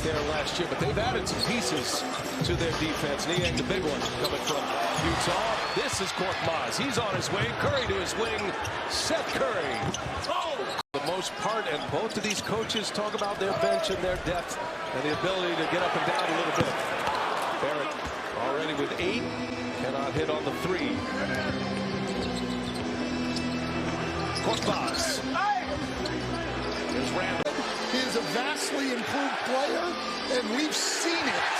was there last year, but they've added some pieces to their defense. Niang, the big one, coming from Utah. This is Cork Maz. He's on his way. Curry to his wing. Seth Curry. Oh! The most part, and both of these coaches talk about their bench and their depth and the ability to get up and down a little bit. Barrett already with eight. Cannot hit on the three. Cork Maz. Here's Randall. He is a vastly improved player, and we've seen it.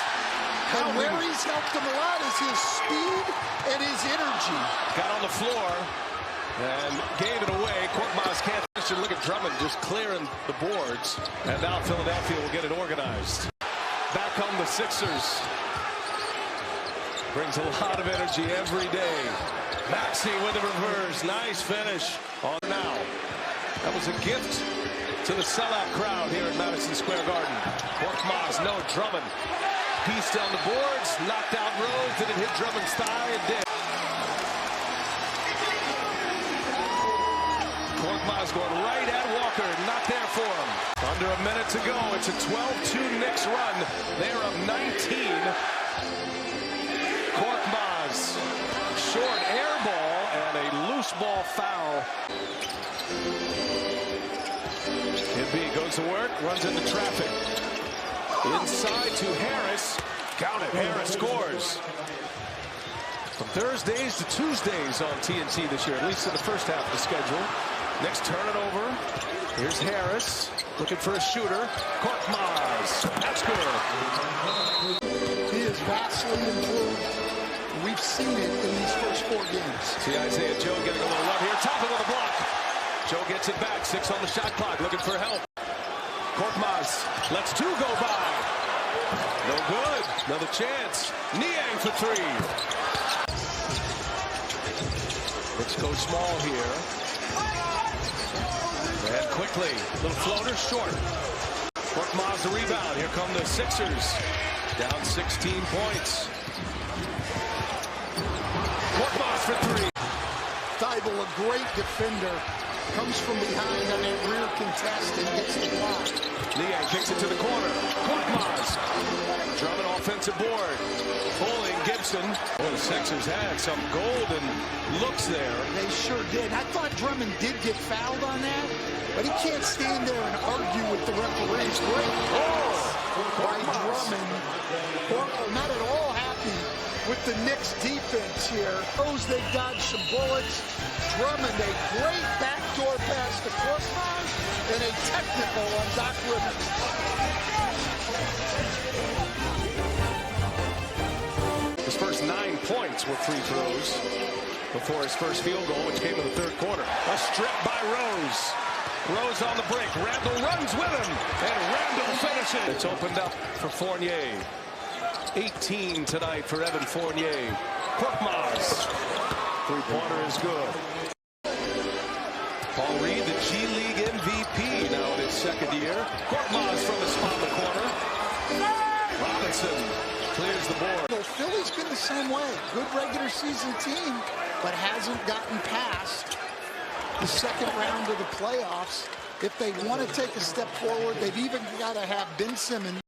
And where he's helped him a lot is his speed and his energy. Got on the floor and gave it away. Korkmaz can't finish it. Look at Drummond just clearing the boards. And now Philadelphia will get it organized. Back home the Sixers. Brings a lot of energy every day. Maxey with the reverse. Nice finish on now. That was a gift to the sellout crowd here at Madison Square Garden. Korkmaz, no Drummond. Piece down the boards, knocked out Rose. Did it hit Drummond's thigh? It did. Korkmaz going right at Walker, not there for him. Under a minute to go. It's a 12-2 Knicks run. They're up 19. Korkmaz, short air ball and a loose ball foul. Embiid goes to work, runs into traffic. Inside to Harris. Count it. Harris scores. From Thursdays to Tuesdays on TNT this year, at least in the first half of the schedule. Next, turn it over. Here's Harris looking for a shooter. Korkmaz. That's good. He is vastly improved. We've seen it in these first four games. See Isaiah Joe getting a little run here. Top of the block. Joe gets it back. Six on the shot clock. Looking for help. Korkmaz lets two go by. No good. Another chance. Niang for three. Let's go small here. And quickly. Little floater short. Korkmaz the rebound. Here come the Sixers. Down 16 points. Korkmaz for three. Thibault, a great defender, comes from behind on that rear contest and gets the block. Niang kicks it to the corner. Korkmaz. Drummond offensive board. Pulling Gibson. The Sixers had some golden looks there. They sure did. I thought Drummond did get fouled on that, but he can't stand there and argue with the referees. Great pass oh, by Drummond. Oracle not at all with the Knicks defense here. Knows they've dodged some bullets. Drummond, a great backdoor pass to Korkmaz and a technical on Doc Rivers. His first nine points were free throws before his first field goal, which came in the third quarter. A strip by Rose. Rose on the break. Randall runs with him, and Randall finishes. It's opened up for Fournier. 18 tonight for Evan Fournier. Korkmaz. Three-pointer is good. Paul Reed, the G League MVP now in his second year. Korkmaz from the spot in the corner. Robinson clears the board. Well, Philly's been the same way. Good regular season team, but hasn't gotten past the second round of the playoffs. If they want to take a step forward, they've even got to have Ben Simmons.